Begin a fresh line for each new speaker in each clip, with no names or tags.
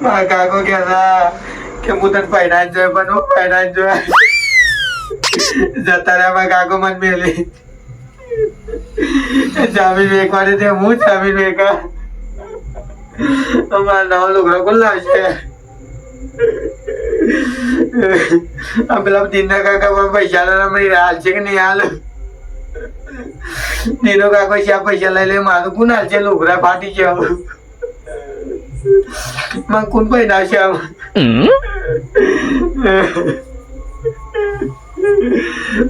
મારા કાકો કહેતા કે હું તને પહેરાન જોયો પણ હું પહેરાન જોયા જતા રહ્યા મારા કાકો મને મેલી. જામીન વેકવાની તે હું જામીન વેકા અમારા નવો લુગડો ખુલ્લા આ પેલા દીના કાકા પણ પૈસા લેવા મળી હાલ છે કે નહીં હાલ? દીનો કાકો શા પૈસા લઈ લે મારું કોણ હાલ છે લુગડા ફાટી છે હવે મને કોણ પહેરાવશે આમ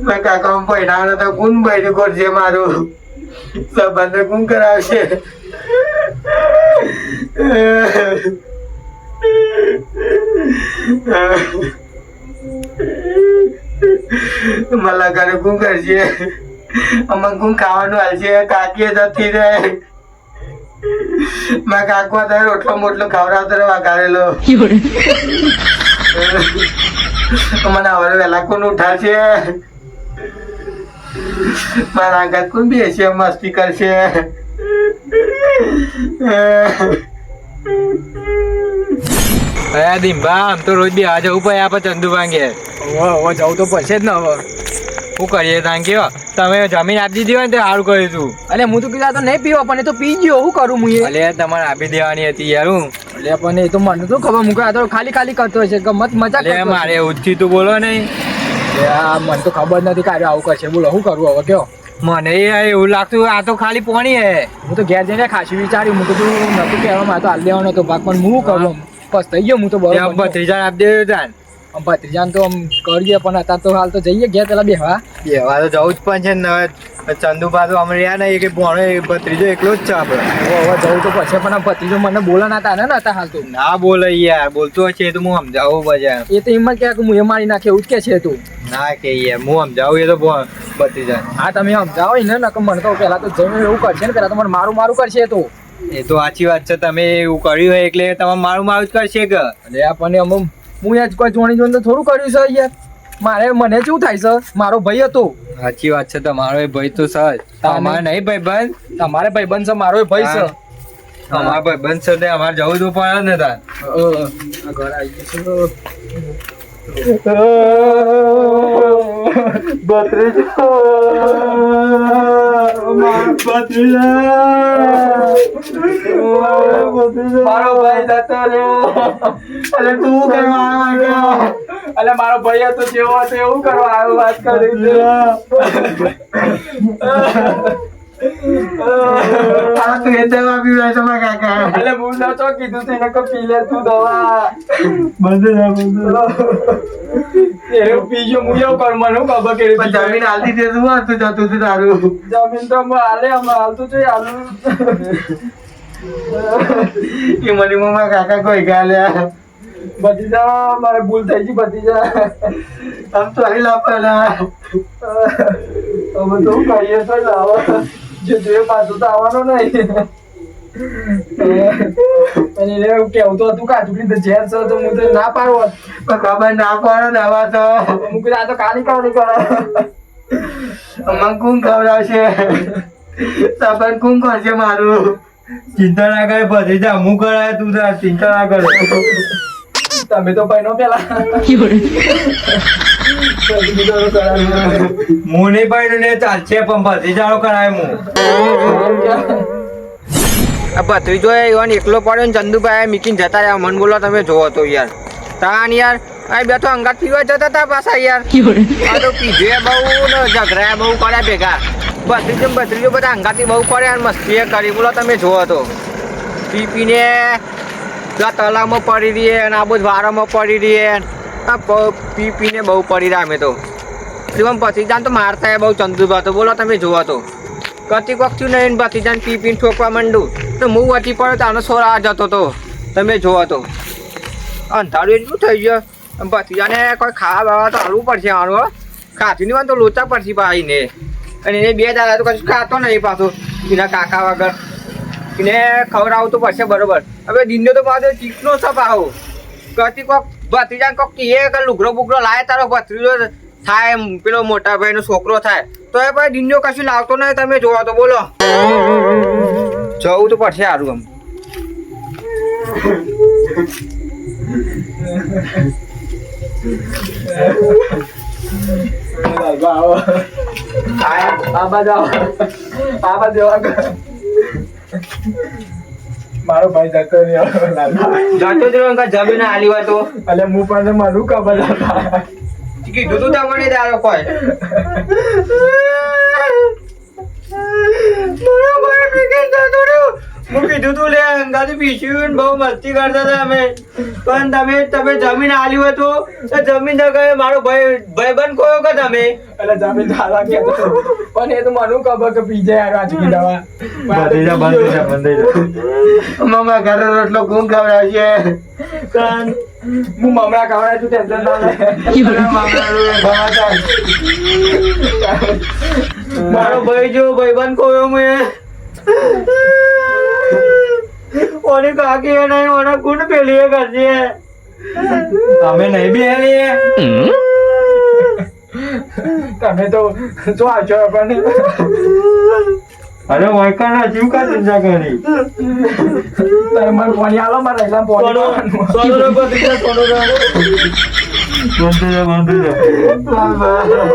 મારા કાકા પહેરાવાનો તો કોણ બૈરું કરશે મારું સંબંધ કોણ કરાવશે મલા ઘરે કોણ કરશે અમને કોણ ખાવાનું હાલશે કાકી જતી રહે મારા કાકો તારે રોટલો મોટલો ખવડાવતો રહે વઘારેલો મને હવે વહેલા કોણ ઉઠાડશે? મારા આગળ કોણ બેસે મસ્તી કરશે?
અરે દીંબા આમ તો રોજ બી આ જવું પડે આપણે ચંદુ ભાંગે.
હવે જવું તો પડશે જ ને હવે.
શું કરીએ તાંગ કયો તમે જમીન આપી દીધી હોય ને તો સારું કર્યું તું.
અને હું તો કીધું તો નહીં પીવો પણ એ તો પી ગયો શું કરું હું
એટલે તમારે આપી દેવાની હતી યાર હું.
અલે પણ એ તો મને તો ખબર આ તો ખાલી ખાલી કરતો હશે ગમત
મજા
કરતો
મારે ઉઠી તું બોલો નહીં
આ મને તો ખબર નથી કાર્ય આવું કરશે બોલો શું કરું હવે કયો?
મને એવું લાગતું આ તો ખાલી પોણી હે.
હું તો ઘેર જઈને ખાસી વિચાર્યું હું કીધું નતું કહેવા મારે તો હાલ દેવાનો હતો ભાગ પણ હું કરું? બસ થઈ ગયો હું તો બરોબર
ત્રીજા આપી દેવું તાન.
ભત્રીજાને તો આમ કરીએ પણ અત્યારે તો હાલ તો જઈએ ગયા પેલા બેહવા.
બેવા તો જવું જ પણ છે ને ચંદુભા તો અમે રહ્યા નહીં કે ભણો ભત્રીજો એકલો જ છે આપણે
હવે જવું તો પછી પણ આમ ભત્રીજો મને બોલા ના ને હતા હાલ તો.
ના બોલે યાર બોલતો હશે તો હું સમજાવું પછી
એ તો એમ જ કે હું એ મારી નાખે એવું જ કે છે તું.
ના કે યાર હું સમજાવું એ તો ભત્રીજા
હા તમે સમજાવો ને નકમ મને તો પેલા તો જઈને એવું કરશે ને પેલા તો મને મારું મારું કરશે તું.
એ તો સાચી વાત છે તમે એવું કર્યું હોય એટલે તમે મારું મારું જ કરશે કે?
અરે આપણને અમુક હું યાર કોઈ જોણી જોઈને તો થોડું કર્યું છે યાર. મારે મને શું થાય છે? મારો ભાઈ હતો.
સાચી વાત છે તમારો એ ભાઈ તો સર તમારે નહીં ભાઈ બંધ
તમારે ભાઈ છે મારો ભાઈ છે.
અમારા ભાઈ બંધ છે તે અમારે જવું તો પડે ને તાર.
ઘર આવી ગયું છે મારો ભાઈ જતો રહ્યો.
અરે તું કરવા આવ્યો?
મારો ભાઈ હતો, જેવો હતો, એવું કરવા આવ્યો વાત કરી.
આ તું એ દવા પીવડાય છે મારા કાકા
એટલે હું નતો કીધું તેને કે પી લે તું દવા.
બંધ ના બંધ
એ પીજો મુયો કર મને બાબા કે
જમીન હાલતી તું આ હતું જતું તું તારું?
જમીન તો અમે હાલે અમે હાલતું છે હાલું.
એ મને મમ્મા કાકા કોઈ ગાલ્યા
બધી જા મારે ભૂલ થઈ ગઈ બધી જા
આમ તો અહીં લાપેલા
અમે તો કહીએ તો લાવો? જે જોઈએ પાછું તો આવવાનો નહીં. અને કેવું તો હતું કાજુ કીધું ઝેર છો તો હું તો ના પાડવો
પણ ખબર ના પાડો ને આવા તો.
હું કીધું આ તો કાલી કાલી કરે.
મને કોણ ખવડાવશે? સાબન કોણ કરશે મારું?
ચિંતા ના કરે ભત્રીજા હું કરાય તું ચિંતા ના કરે.
તમે તો ભાઈ પેલા.
હું નહીં ને ચાલશે પણ ભત્રીજાનો કરાય હું.
ભત્રીજો ઈવન એકલો પડ્યો ને ચંદુભાઈ મીકીને જતા રહ્યા. મન બોલો, તમે જોવો તો યાર. તાન યાર આ બે તો અંગાત પીવા જતા તા પાછા યાર. આ તો પીધે બહુ ને ઝઘડા બહુ કર્યા ભેગા. ભત્રીજો ને ભત્રીજો બધા અંગાતી બહુ કર્યા અને મસ્તી કરી. બોલો, તમે જોવો તો. પી પીને તળાવમાં પડી રહીએ અને આ બધું વારામાં પડી રહીએ આ પી પીને બહુ પડી રહ્યા અમે તો. શિવમ ભત્રીજાને તો મારતા બહુ ચંદુભા તો. બોલો તમે જોવા તો. કતી વખતું નહીં ભતીજાને પી પીને ઠોકવા માંડું તો હું વટી પડ્યો તો આનો આ જતો તો. તમે જોવા તો. અંધારું એટલું થઈ ગયું. ભતીજાને કોઈ ખાવા બાવા તો હાલવું પડશે આનું ખાતી નહીં તો લોચા પડશે ભાઈને. અને એને બે દાદા તો કશું ખાતો નહીં પાછો. એના કાકા વગર. એને ખવડાવવું તો પડશે બરોબર. હવે દિનનો તો પાછો ચીકનો સપ આવો. કતી કોક ભત્રીજાને કોક કીએ કે લુગરો બુગરો લાય તારો ભત્રીજો થાય એમ, પેલો મોટા ભાઈનો છોકરો થાય. તો એ ભાઈ દિનનો કશું લાવતો નહીં, તમે જોવા તો બોલો. જવું તો પડશે સારું આમ
આવો આ આવો. આ આવો. મારો ભાઈ જતો રહ્યો.
જતો જ રહ્યો જમીન આલી હોય તો
અલે હું પણ મારું ખબર હતા
કીધું તું તમને તારો કોઈ. હું કીધું તું લે અંગાથી પીસ્યું બહુ મસ્તી કરતા હતા અમે. પણ તમે તમે જમીન આલ્યું હતું તો જમીન તો કહે મારો ભાઈ ભાઈબંધ કોયો કે તમે?
એટલે જમીન હાલા કે પણ એ તો મને ખબર કે પીજે યાર આજકી દવા.
બંધ જા બંધ જા બંધ થઈ જા
મામા ઘરે રોટલો કોણ ખવડાવશે?
કાન હું મમરા ખવડાય છું ટેન્શન ના લે
મમરા
મારો ભાઈ જો ભાઈબંધ કોયો મેં? ઓની કાકી એ નહીં મને ગુણ પેલી એ કરશે
અમે નહીં બી હેલી
તમે તો જો આવજો પણ
અરે વાયકાના જીવ કા ચિંતા કરી?
તારે મને પાણી આલો મારા એકલા પાણી
સોનો સોનો નો પતિ સોનો નો
બંધ જા બંધ જા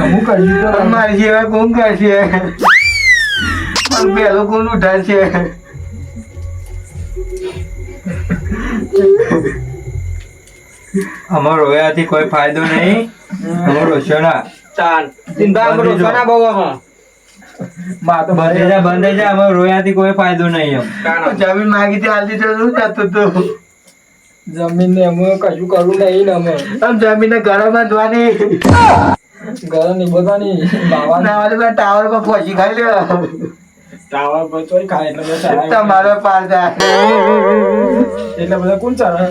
હું
અમારી જેવા કોણ કરશે પણ પેલું કોણ ઉઠાડશે
અમારો રોયાથી કોઈ ફાયદો નહીં. અમારો શણા
ચાલ. અમારો સોના બહુ
માં તો
બંધ જા બંધ જા. અમારો રોયાથી કોઈ ફાયદો નહીં એમ.
કાનો?
જમીન માગી તે હાલતી તો શું જતું તું.
જમીન ને અમે કશું કરવું નહીં અમે.
આમ જમીન ઘરે બાંધવાની.
ઘરે ની બધાની બાવા
ના ટાવર પર પહોંચી ખાઈ લે
ટાવર પર ચોય ખાય એટલે બધા
તમારો પાર જાય.
એટલે બધા કોણ ચાલે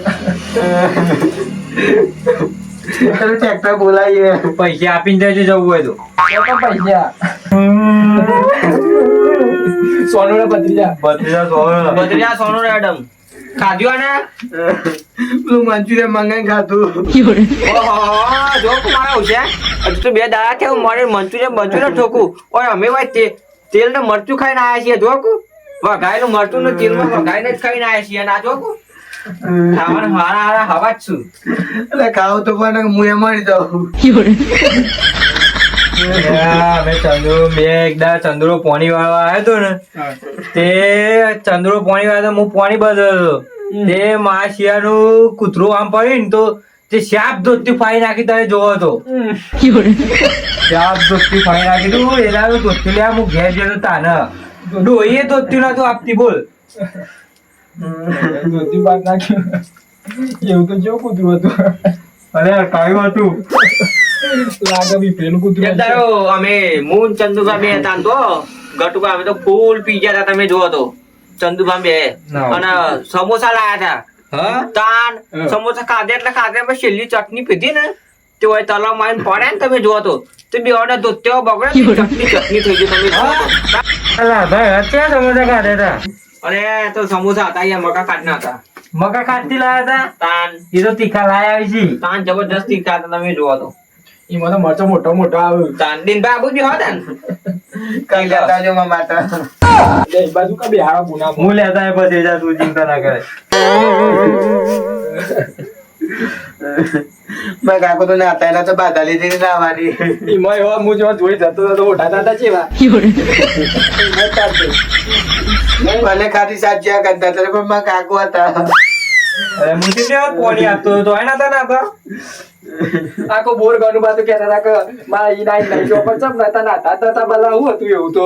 ટ્રેક્ટર બોલાવીએ.
પૈસા આપીને જજો જવું હોય તો.
પૈસા. સોનું ને ભત્રીજા
બંધ થઈ જા સોળ
સોનો રેડમ ખાધ્યું આને?
પેલું મંચુરિયન મંગાઈ ખાતું
ઓહો જો મારા હોશિયાર. હજુ તો બે દાડા થયા મારે મંચુરિયન મંચુરિયન ઠોકું. ઓય અમે ભાઈ તેલ ને મરચું ખાઈને આયા છીએ જો વઘાયેલું મરચું ને તેલમાં વઘાઈને જ ખાઈને આયા છીએ ના જો ખાવાનું હારા હારા હવા જ છું.
એટલે ખાવું તો પણ હું એ મળી જાઉં.
અમે ચંદ્રો પોણી વાળવા આવ્યો હતો ને. તે ચંદ્રો પોણી વાળો હું પોણી બદલતો તે મા શિયાનું કૂતરું આમ પડ્યું ને તો તે શાપ ધોતી ફાઈ નાખી તારે જોવો તો. શાપ ધોતી ફાઈ નાખી તું એના તો ધોતી લે હું ઘેર જતો તાને. ડોહીએ ધોતી ના તો આપતી બોલ.
ધોતી બાદ નાખ્યું. એવું તો જેવું કૂતરું હતું?
અરે કાયું હતું.
લાગે બી પેલું કૂતરું
તારો અમે મૂન ચંદુકા બે હતા તો ગટુકા અમે તો ફૂલ પી ગયા હતા તમે જોવો તો. ચંદુભા બે અને સમોસા લાયા હતા તાન સમોસા ખાધે એટલે ખાધે પછી છેલ્લી ચટણી પીધી ને તે હોય તલાવમાં પડે ને તમે જોવો તો તે બે ઓર્ડર તો તેઓ બગડે ચટણી ચટણી થઈ ગઈ તમે જોવો
અલા ભાઈ અત્યારે સમોસા ખાધે હતા
અરે તો સમોસા હતા અહીંયા મકા ખાધના હતા.
મકા ખાતી લાયા હતા
તાન.
એ તો તીખા લાયા આવી છે.
તાન જબરદસ્ત તીખા હતા તમે જોવો તો.
એમાં તો મરચો મોટો મોટો
આવ્યો ચાંદીન બાબુ બી હોતા ને?
કઈ લેતા જો મારા માટે.
એ બાજુ કા બિહારા ગુના
હું લેતા પછી જા તું ચિંતા ના કરે.
મેં કાકો તો નાતા એના તો બાધા લીધી નાવાની
એમાં એવા હું જેવા જોઈ જતો હતો તો મોટા દાદા ચેવા
ભલે ખાતી સાચી કરતા હતા પણ મા કાકો હતા.
અરે મુજી ને પોણી આપતો હતો એના હતા ના હતા
આખો બોર ગણું બાજુ કહેતા હતા કે મા ઈ નાઈ નાઈ જો પણ ચમ નતા નાતા હતા બધા હું હતું એવું તો.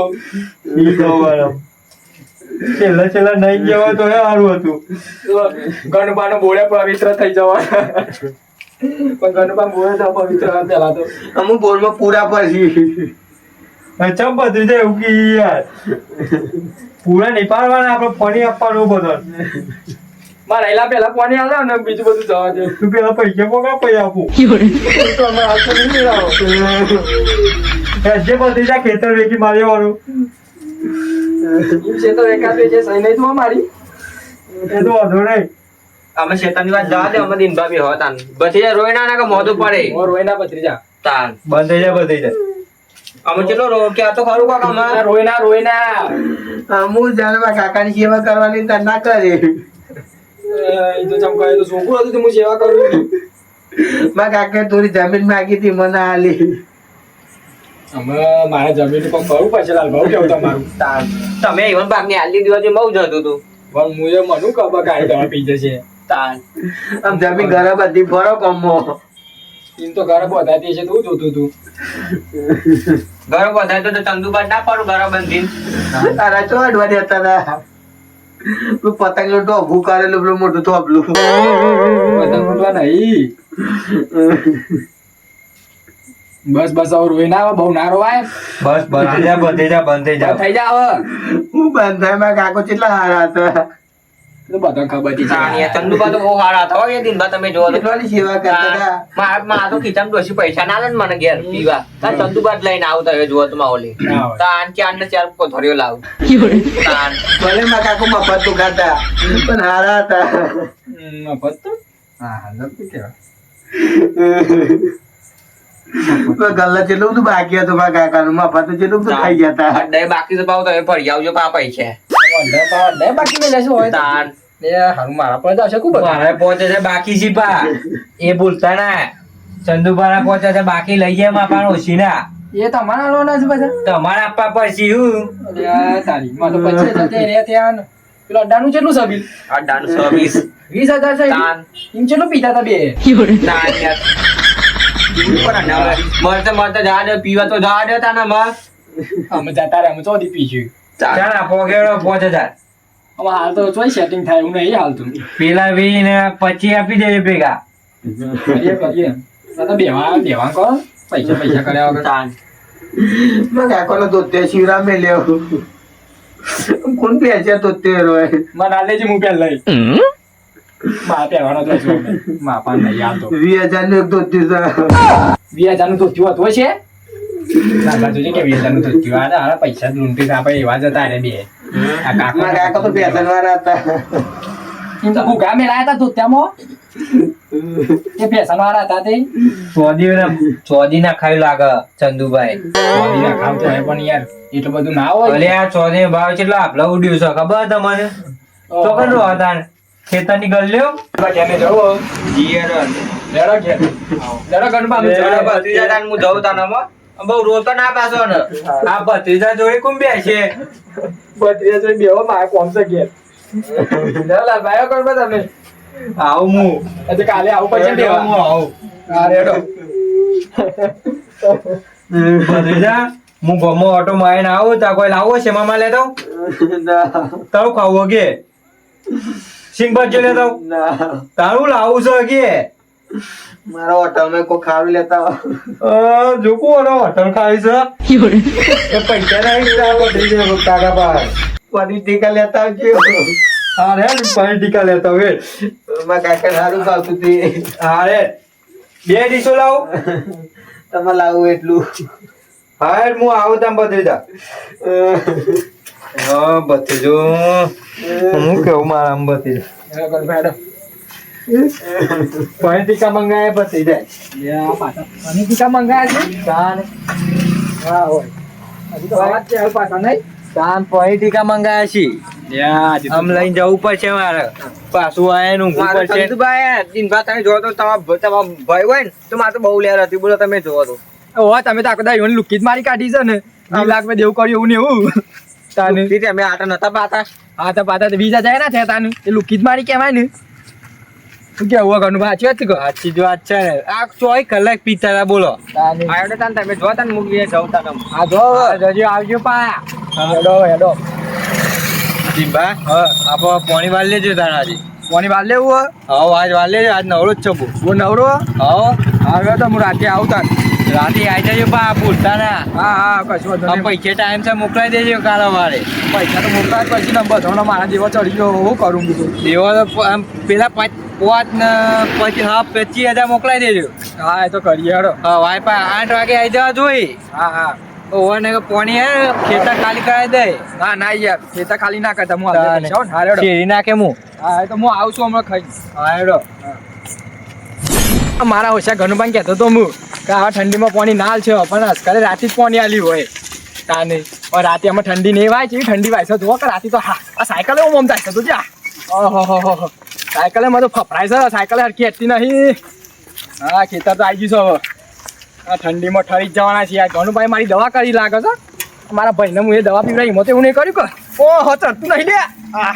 ઈ તો બરાબર છેલ્લા છેલ્લા નહીં જવા તો એ સારું હતું.
ગણપાનો બોળે પવિત્ર થઈ જવા પણ ગણપા બોળે તો પવિત્ર પેલા તો.
અમુક બોરમાં પૂરા પછી.
ચમ બધું છે એવું કે યાર. પૂરા નહીં પાડવાના આપણે ફરી આપવાનું બધો.
મારા એલા પેલા પાણી આવ્યો ને બીજું બધું જવા દે.
તું પેલા પૈસા પોકા પૈસા આપો.
તો અમે નહીં રાહો.
જે બધી જા ખેતર વેચી મારી વાળું.
ખેતર એકાદ બે જે સહી નહીં તું મારી.
એ તો વાંધો નહીં
અમે શેતાની વાત જવા દે અમે દિન બાબી હોતા બધી પછી રોઈ ના કે મોઢું પડે
હોય જા. ભત્રીજા
તાન.
બંધ જા જાય જા. જાય
અમે ચલો રો કે આ તો ખરું કાકા અમે
રોઈના રોઈના અમુ
જાણવા જાણે કાકાની સેવા કરવાની તન ના કરે.
એ તો ચમકાય તો છોકરું હતું તો હું સેવા કરું
મારા કાકાએ થોડી જમીન માંગી હતી મને આલી.
અમે મારે જમીન પર કરવું પડશે લાલ ભાવ કેવું તમારું?
તમે ઈવન આલી દિવસે બહુ જતું તું.
પણ હું એ મનું દવા પી જશે.
તાન
આમ જમીન ઘરે બધી ફરો કમો.
એમ તો ઘરે બધાતી છે તું જોતું તું?
ઘરે બધા તો ચંદુબા ના પડું ઘર બંધી
તારા ચો અડવા દેતા હતા પતંગનું ટોપું કરેલું પેલું મોટું થોપલું
પતંગ ઉડવા નહીં બસ બસ હવે રોઈ ના આવે બહુ ના રોવાય.
બસ બંધ થઈ જાય બંધ થઈ જા. બંધ થઈ જાય
થઈ જા
હું બંધ થાય મારા કાકો કેટલા હારા હતા.
તો બધા ખબર
તાણીયા ચંદુબા તો બહુ સારા હતા હો એ દિનભર તમે જોવો
કેટલાની સેવા કરતા હતા?
મારા માં તો ખીચામાં ડોશી પૈસા ના લે મને ઘેર પીવા. તાર ચંદુબા જ લઈને આવતા હોય જોવો તો માં ઓલી.
ના હોય.
તાન ચાર ને ચાર લાવ.
ભલે મારા કાકો મફત તું ખાતા પણ હારા હતા.
મફત તો? હા હા લખતું
ગલ્લા જેટલું બધું બાકી હતું મારા કાકાનું મફત જેટલું બધું ખાઈ ગયા હતા.
બાકી તો ભાવ તમે ફરી આવજો પા પૈસા
વંડા બાકી મેં લેશું હોય તો.
તાન
હારું મારા પર જશે ખૂબ
મારે પહોંચે છે બાકી છીપા એ ભૂલતા ના. ચંદુભાઈ પહોંચે છે બાકી લઈ જાય માપાનો ઓછી
એ તમારા લોના છે બધા
તમારે આપવા પડશે હું.
તારી માં તો પચીસ હજાર રે ત્યાં પેલો અડ્ડાનું કેટલું છે બિલ?
અડ્ડાનું સર્વિસ
વીસ. હજાર છે? એમ કેટલું પીતા હતા બે?
તાન યાર. મરતે મરતે જા દે પીવા તો જા દે તાના માં
અમે જતા રે અમે ચોથી પીશું
ચાલ. આપો પાંચ હજાર
હવે હાલ તો ચોઈ સેટિંગ થાય એવું નહીં હાલ તો
પેલા વી ને પછી આપી દેજે ભેગા.
કરીએ કરીએ તો બેવા બેવા કરો પૈસા પૈસા કર્યા વગર
તાન.
મારા કાકાનો તોતે શિવરામ મેં લેવ કોણ પહેરશે તોતે રોય
મને આ લેજે હું પે લઈ મા પહેરવાનો તો છું. મારા પાસે નહીં હાલ તો
વીસ હજારનું એક છે
વીસ હજારનું ધોતિયું હતું છે દાદા જોજે કે વીસ હજારનું ધોતિયું આ હારા પૈસા લૂંટી આપણે એવા જતા રે બે કાકા
કાકા તો પેસન વાળા હતા.
એમ તો ભૂગા મેળાયા હતા ધોતિયામાં એ ફેશન વાળા હતા તે.
ચોદી ચોદી ના ખાઈ લાગે ચંદુભાઈ.
ચોદી ના ખાવ તો પણ યાર એટલું બધું ના હોય.
અલે આ ચોદી ભાવ કેટલો આપલા ઉડ્યું છે ખબર તમને? તો કરું હતા? ખેતરની ગલ્લ્યો
કેને જવો
જીયરન
લેડો ઘેર લેડો ગણપા અમે
લે.
જવા
ત્રીજા તાન હું જઉં તાનામાં બહુ રોતો ના પાછો ને.
આ ભત્રીજા જોઈ કોણ છે
ભત્રીજા જોઈ બેવો મારે કોમ છે ઘેર. ભાઈઓ ગણપા તમે?
આવું હું
એટલે કાલે આવું પછી બેહવા
હું આવું.
રેડો.
ભત્રીજા હું ગમો ઓટો મારીને આવું તા કોઈ લાવો છે મામા લેતો? તારું ખાવું કે સિંગ ભજીયો લેતો? તારું લાવું છે કે
મારા હોટલમાં કોઈ ખાવી લેતા
જોકુ ઓનો હોટલ ખાવી છે? પૈસા નહીં કાકા પાસે.
પનીર ટીકા લેતા આવજો.
અરે પનીર ટીકા લેતા વે
મારા કાકા સારું ભાવતું
હતી અરે બે ડીશો લાવો.
તમે લાવું એટલું.
હા હું આવું તમ ભત્રીજા. હા બતીજો હું કેવું મારા આમ ભત્રીજા? પનીર ટીકા મંગાયા
પછી જાય. ટીકા મંગાયા છે? હા હોય. પાછા નહીં.
ટીકા મંગાયા આમ લઈને જવું પડશે મારે. પાછું આયા નું પડશે.
ચંદુભાઈ દિનભર તમે જોવો તો તમારા તમારા ભાઈ હોય ને તો મારે તો બહુ લેર હતી. બોલો તમે જોવો તો.
ઓહો તમે તો આખો દાડો લુકી જ મારી કાઢી છે ને. બે લાખ મેં દેવું કર્યું એવું ને એવું. તાને.
અમે આટા નતા પાતા
હા તો પાતા બીજા જાય ના છે તાને. એ લુકી જ મારી કહેવાય ને. કેવું ઘરનું સાચી વાત કહો
સાચી જ વાત છે આ ચોય કલાક પીતા હતા બોલો
તાને
આયો તાન તમે જો તાન મૂકી જવું તાન
હા જો જજો આવજો પા હેડો હેડો.
જીભા
હા.
આપો પોણી વાળ લેજો તારાજી
કોની વાર લેવું હો?
હવ આજ વાળ લેજો આજ નવરો જ છો
હું નવરો?
હો.
આવ્યો તો હું રાતે આવું તાન.
રાતે આવી જજો પા ભૂલતા ના
હા હા કશો.
પૈસે ટાઈમ છે મોકલાઈ દેજો કાલા વાળે
પૈસા તો મોકલાય પછી ને બધાનો મારા દેવા ચડી ગયો હું કરું બીજું?
દેવા તો આમ પેલા પાંચ પાંચ ને પછી હા પચીસ હજાર મોકલાઈ દેજો.
હા એ તો કરીએ હડો.
હા વાઈફા આઠ વાગે આવી જવા જોઈ.
હા હા.
ઓવર ને પોણી હે ખેતર ખાલી કરાવી દે.
ના ના યાર ખેતર ખાલી ના કરતા હું આજે
શેરી નાખે હું
હા તો હું આવું છું હમણાં ખાઈ.
હા હેડો.
મારા ઓછા ઘરનું પણ કહેતો તો હું કે આવા ઠંડીમાં પાણી નાલ છે પણ અસકારે રાતે જ પાણી આલી હોય. તાને પણ રાતે અમે ઠંડી નહીં વાય છે ઠંડી વાય છે. જો કે રાતે તો હા, આ સાયકલ એવું મમતા છે, તું જા. ઓહો, હો હો હો. સાયકલે મારે તો ફફરાય છે, સાયકલ હરકી હતી નહીં. હા, ખેતર તો આવી ગયું છે હવે. આ ઠંડીમાં ઠરી જવાના છે યાર ઘણું મારી દવા કરી લાગે છે. મારા ભાઈને હું એ દવા પીવડાવી, એમાં તો એવું નહીં કર્યું કે. ઓહો, ચડતું નહીં લે. હા,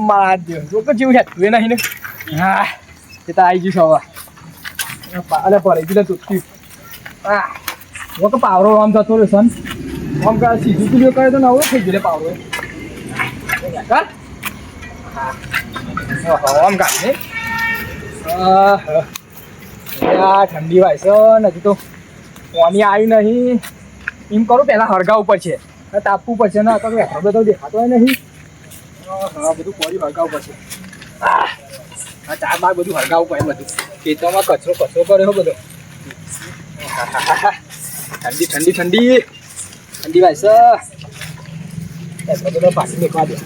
અમારા જેવું. જો કે જેવું હેતું એ નહીં ને. હા તો આવી ગયું છે હવે. અરે પડી ગયું તૂટતી. કે પાવરો આમ થતો રહ્યો સન આમ કે સીધું તુલ્યો કરે તો નવરો થઈ ગયો પાવરો કર આમ કાઢ ને ઠંડી વાય છે હજી તો પાણી આવ્યું નહીં. એમ કરું પહેલાં હળગા ઉપર છે. તાપવું પડશે ને તો હેઠળ બધો દેખાતો હોય નહીં. બધું કોરી હળગા ઉપર છે. આ ચાર બાર બધું હળગાવવું પડે બધું. ખેતરમાં કચરો કચરો કર્યો બધો. ઠંડી ઠંડી ઠંડી. ઠંડી ભાઈ, સર. બધું પાછી દેખવા દે.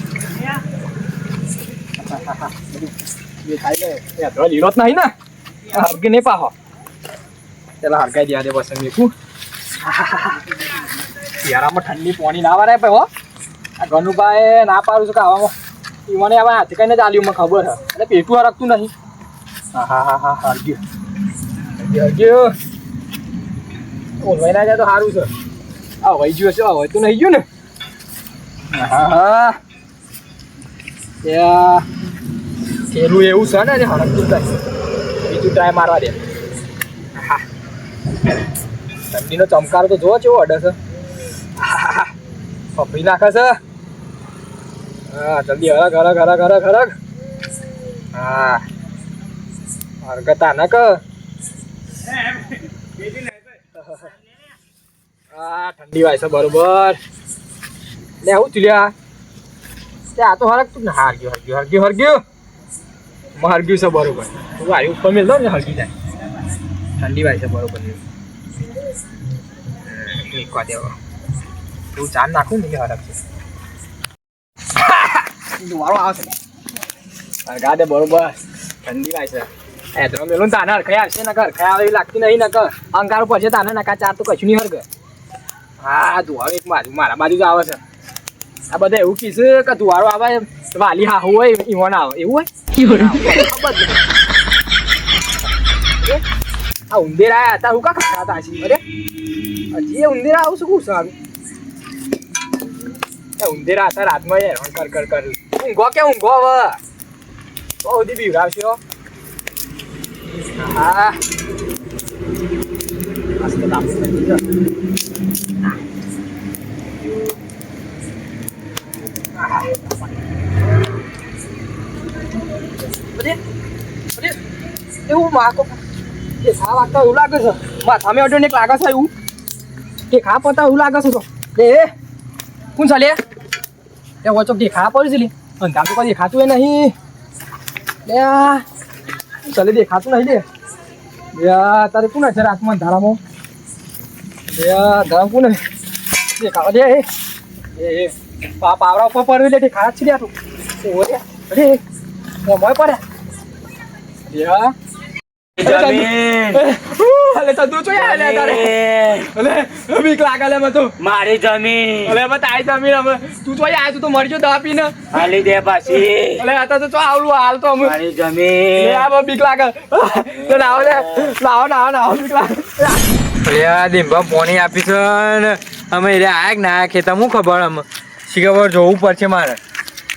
લીલો જ નહીં ને? હરગી નહીં પાહો. પેલા હરગાઈ દે બસ મેકું. શિયાળામાં ઠંડી પોણી ના વારે ભાઈ, હો. આ ગનુભાઈ ના પાડું છું કે આવામાં. ઈવાને આવા હાથે કઈને ચાલ્યું મને ખબર હે એટલે પેટું હરકતું નહીં. હા હા હા હા હરગ્યું હરગ્યું. ઓલવાઈ ના જાય તો સારું છે. આ વહી ગયું હશે આ તો નહીં ગયું ને? હા. પેલું એવું છે ને, જે હરકતું જ નહીં બીજું ટ્રાય મારવા દે. હા. ઠંડીનો ચમકારો તો જોવો કેવો અડે છે. પપડી નાખે છે. હા, જલ્દી હરક હરક હરક હરક હરક હા. હરકતા ના કર હા ઠંડી વાય છે બરોબર. લે આવું ચુલ્યા તે આ? તો હરક તું ને. હારગ્યું હરગ્યું હરગ્યું હરગ્યું. હરગ્યું છે બરોબર. તું વારી ઉપર મેલ દો ને હરગી જાય. ઠંડી વાય છે બરોબર. નીકવા દેવો તું ચાર નાખું ને હરક છે. વારો આવશે. હરગા દે બરોબર. ઠંડી વાય છે. એ તો મેલું તાને હરખાઈ આવશે ને હરખાઈ આવે લાગતી નહીં ને અંકાર પછી તાને નકા ચાર તો કશું નહીં હરગ. હા ધુવાળો એક બાજુ મારા બાજુ જ આવે છે. આ બધા એવું કીધું કે ધુવાળો આવે વાલી હા હોય ઈવન આવે. એવું હોય? આ ઉંદેર આયા હતા હું કા ખાતા હતા હજી? અરે હજી એ ઉંદેર આવું શું સારું? ઉંદેર હતા રાતમાં હેરાન કર કર કર. ઊંઘો કે ઊંઘો હવે? તો સુધી બીવડાવશે હો. મસ્ત એવું માકો કે ખા વાગતા એવું લાગે છે. સામે અડ્યો ને લાગે છે એવું. કે ખા પડતા એવું લાગે છે તો. લે, એ, કોણ ચાલે? એ વચો કે ખા પડી છે લે. અંધાર તો કોઈ ખાતું એ નહીં. લે ચાલે દેખાતું નહીં લે તારે કોણ છે રાતમાં અંધારામાં pun આ અંધારામાં કોણ dia eh. એ. એ એ. પા પાવડા ઉપર પડ્યું dia દેખા છે tu. તું. dia. અરે Mau mai લે આ
જમીન.
અલે તંદુ છો યાર અલે તારે. અલે બીક લાગે લે મને તો.
મારી જમીન.
અલે બતા આઈ જમીન અમે તું તો આય તું તો મરી ગયો દવા પીને.
હાલી દે પાછી.
અલે આતા તો ચો આવલું હાલ તો અમે.
મારી
લે
જમીન
આ બહુ બીક લાગે. તો લાવો લે. નાવ નાવ નાવ બીક લાગે.
અલ્યા દીંભા પોણી આપી છે ને. અમે એટલે આયા કે ના આયા ખેતર હું ખબર અમે શી ખબર જોવું પડશે મારે.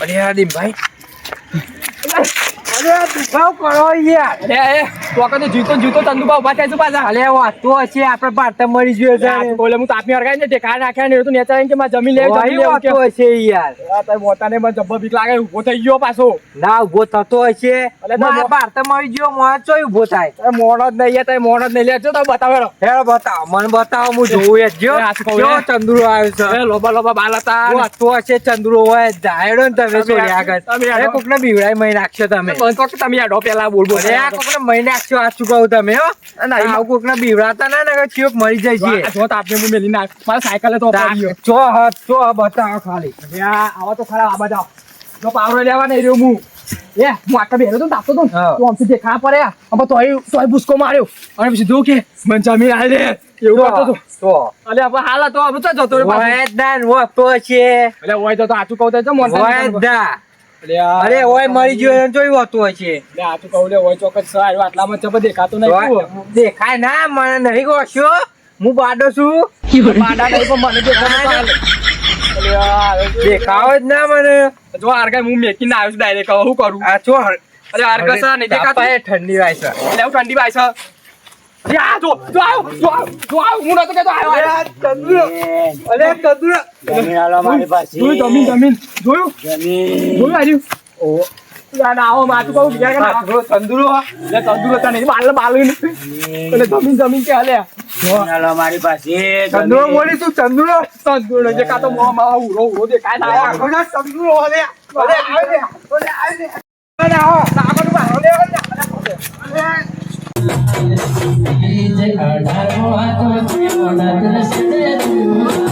અલ્યા દીંભાઈ
અરે દુખાવ કરો યાર. અરે તો જીતો જીતો ચંદુબા ઊભા થાય છે પાછા.
અલે વાતો છે આપણે પાર્ટ મરી ગયો છે.
બોલે હું તાપી હરગાઈ ને ટેકા નાખ્યા ને એ તો નેચા કે માં જમી લે
જમી
લે
વાતો છે યાર.
આ તાર મોટાને મને જબ્બો બીક લાગે ઊભો થઈ ગયો પાછો.
ના ઊભો થતો હશે.
અલે તો
મારા મરી ગયો મને ચોય ઊભો થાય.
મોણો જ નહીં તારે મોણો જ નહીં. લે જો તો બતાવે
હે બતાવો મને બતાવો હું જોઉં એ જો
એ.
ચંદુરો આવ્યો છે.
એ લોબા લોબા બાલ હતા.
વાતો હશે ચંદુરો હોય જાયડો ને તમે છોડી આગળ.
તમે
કોકને બીવડાઈ મહી નાખશો તમે.
કોક તમે આડો પેલા બોલ બોલ
કોકને મહી નાખશો આ કહું તમે હો.
ના,
આવું કોક ના બીવડાતા ના ને ચિયોક મરી જાય છે.
જો તો આપને હું મેલી નાખ. મારા સાયકલે તો પડી
ચો હાથ ચો બતાવો ખાલી.
આ આવા તો ખરા આબા જાઓ જો પાવરો લેવા નહીં રહ્યો હું. એ હું આટલા બેઠો તો તાપતો તો તું
હા.
આમથી દેખા પડે અમે તોય તોય ભૂસકો માર્યો. અને પછી જો કે મન જમીન આલે દે. એવું કરતો તો.
તો.
અલે આપણે હાલ તો આપણે તો જતો રે
તો છે.
અલે હોય તો તો આચું કહું તો મોન આ-
અરે ઓય મરી ગયો એને જોઈ હોતું હશે
આ તો કહું લે ઓય ચોક્કસ છે આવ્યો આટલામાં ચપ દેખાતો નહીં
દેખાય ના મને નહીં ગોશ્યો હું બાડો છું.
પાડા નહીં પણ મને આ
દેખાવ જ ના મને.
જો આરગાય હું મેકીને આવ્યો છું ડાયરેક્ટ હું કરું?
આ છો
અરે આરગા સર નહીં દેખાતો?
ઠંડી વાય છે.
એટલે હું ઠંડી ભાઈ છે. અરે આ જો જો આવ જો આવ જો આવ હું નતો કેતો આવ્યો આવ્યો.
અરે કદુર.
જોયું જમીન જમીન. જોયું? જોયું આજુ ના ના આવો માથું કહું બીજા કે ના
તંદુરો.
એટલે તંદુરસ્ત નહીં બાલ બાલ એટલે જમીન જમીન કે હાલે.
તંદુરો બોલી તું તંદુરો?
તંદુર જે કાં તો મોં માં ઉરો ઉરો દેખાય ના આવે.
આખો તંદુરો અરે અરે આવે અરે આવે
અરે આવો, ના આગળનું બીજ અઢારો હાથો મોડા દસ